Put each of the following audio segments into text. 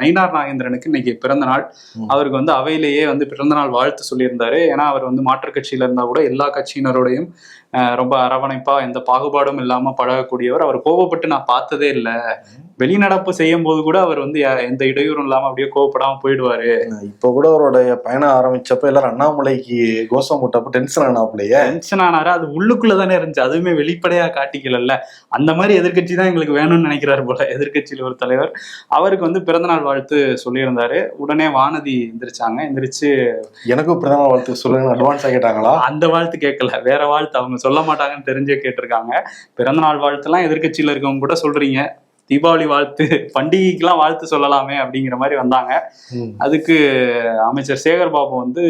நயினார் நாகேந்திரனுக்கு இன்னைக்கு பிறந்த நாள். அவருக்கு வந்து அவையிலேயே வந்து பிறந்த நாள் வாழ்த்து சொல்லியிருந்தாரு. ஏன்னா அவர் வந்து மாற்றுக் கட்சியில இருந்தா கூட எல்லா கட்சியினரோடையும் ரொம்ப அரவணைப்பா எந்த பாகுபாடும் இல்லாம பழகக்கூடியவர். அவர் கோவப்பட்டு நான் பார்த்ததே இல்லை. வெளிநடப்பு செய்யும் போது கூட அவர் வந்து எந்த இடையூறும் இல்லாம அப்படியே கோவப்படாம போயிடுவாரு. இப்ப கூட அவருடைய பயணம் ஆரம்பிச்சப்ப எல்லாரும் அண்ணாமலைக்கு கோஷம் போட்டப்ப டென்ஷன் ஆனாப்லயே. டென்ஷன் ஆனாரு. அது உள்ளுக்குள்ள தானே இருந்துச்சு. அதுவுமே வெளிப்படையா காட்டிக்கலல்ல. அந்த மாதிரி எதிர்க்கட்சி தான் எங்களுக்கு வேணும்னு நினைக்கிறாரு போல. எதிர்க்கட்சியில ஒரு தலைவர். அவருக்கு வந்து பிறந்தநாள் வாழ்த்து சொல்லியிருந்தாரு. உடனே வானதி எந்திரிச்சாங்க. எந்திரிச்சு எனக்கும் பிறந்தநாள் வாழ்த்து சொல்லுங்க அட்வான்ஸா கேட்டாங்களா? அந்த வாழ்த்து கேட்கல. வேற வாழ்த்து. அவங்க சொல்ல மாட்டாங்கன்னு தெரிஞ்சே கேட்டிருக்காங்க. பிறந்தநாள் வாழ்த்துலாம் எதிர்க்கட்சியில இருக்கவங்க கூட சொல்றீங்க. தீபாவளி வாழ்த்து பண்டிகைக்கெல்லாம் வாழ்த்து சொல்லலாமே அப்படிங்கிற மாதிரி வந்தாங்க. அதுக்கு அமைச்சர் சேகர் பாபு வந்து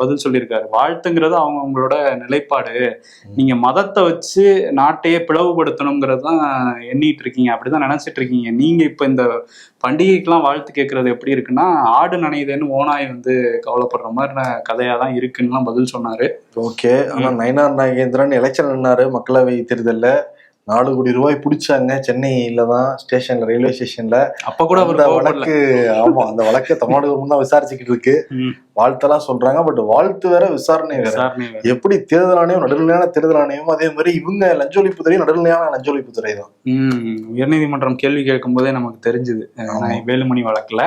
பதில் சொல்லியிருக்காரு. வாழ்த்துங்கிறது அவங்க அவங்களோட நிலைப்பாடு நீங்க மதத்தை வச்சு நாட்டையே பிளவுபடுத்தணுங்கிறது தான் எண்ணிட்டு இருக்கீங்க அப்படிதான் நினைச்சிட்டு இருக்கீங்க நீங்க இப்ப இந்த பண்டிகைக்கெல்லாம் வாழ்த்து கேட்கறது எப்படி இருக்குன்னா ஆடு நனையுதேன்னு ஓனாய் வந்து கவலைப்படுற மாதிரி கதையா தான் இருக்குன்னுலாம் பதில் சொன்னாரு. ஓகே. ஆனா நயனார் நாகேந்திரன் எலெக்ஷன் நின்னாரு மக்களவை தேர்தல்ல. நாலு கோடி ரூபாய் பிடிச்சாங்க. சென்னையில தான் ஸ்டேஷன்ல ரயில்வே ஸ்டேஷன்ல. அப்ப கூட அந்த. வழக்கு ஆமா அந்த வழக்கை தமிழ்நாடு தான் விசாரிச்சுக்கிட்டு இருக்கு. வாழ்த்தெல்லாம் சொல்றாங்க. பட் வாழ்த்து வேற விசாரணை வேற. எப்படி தேர்தல் ஆணையம் நடுநிலையான தேர்தல் ஆணையம் அதே மாதிரி இவங்க லஞ்ச ஒழிப்புத்துறை நடுநிலையான லஞ்ச ஒழிப்புத்துறை தான். ம், உயர்நீதிமன்றம் கேள்வி கேட்கும் போதே நமக்கு தெரிஞ்சுது. வேலுமணி வழக்குல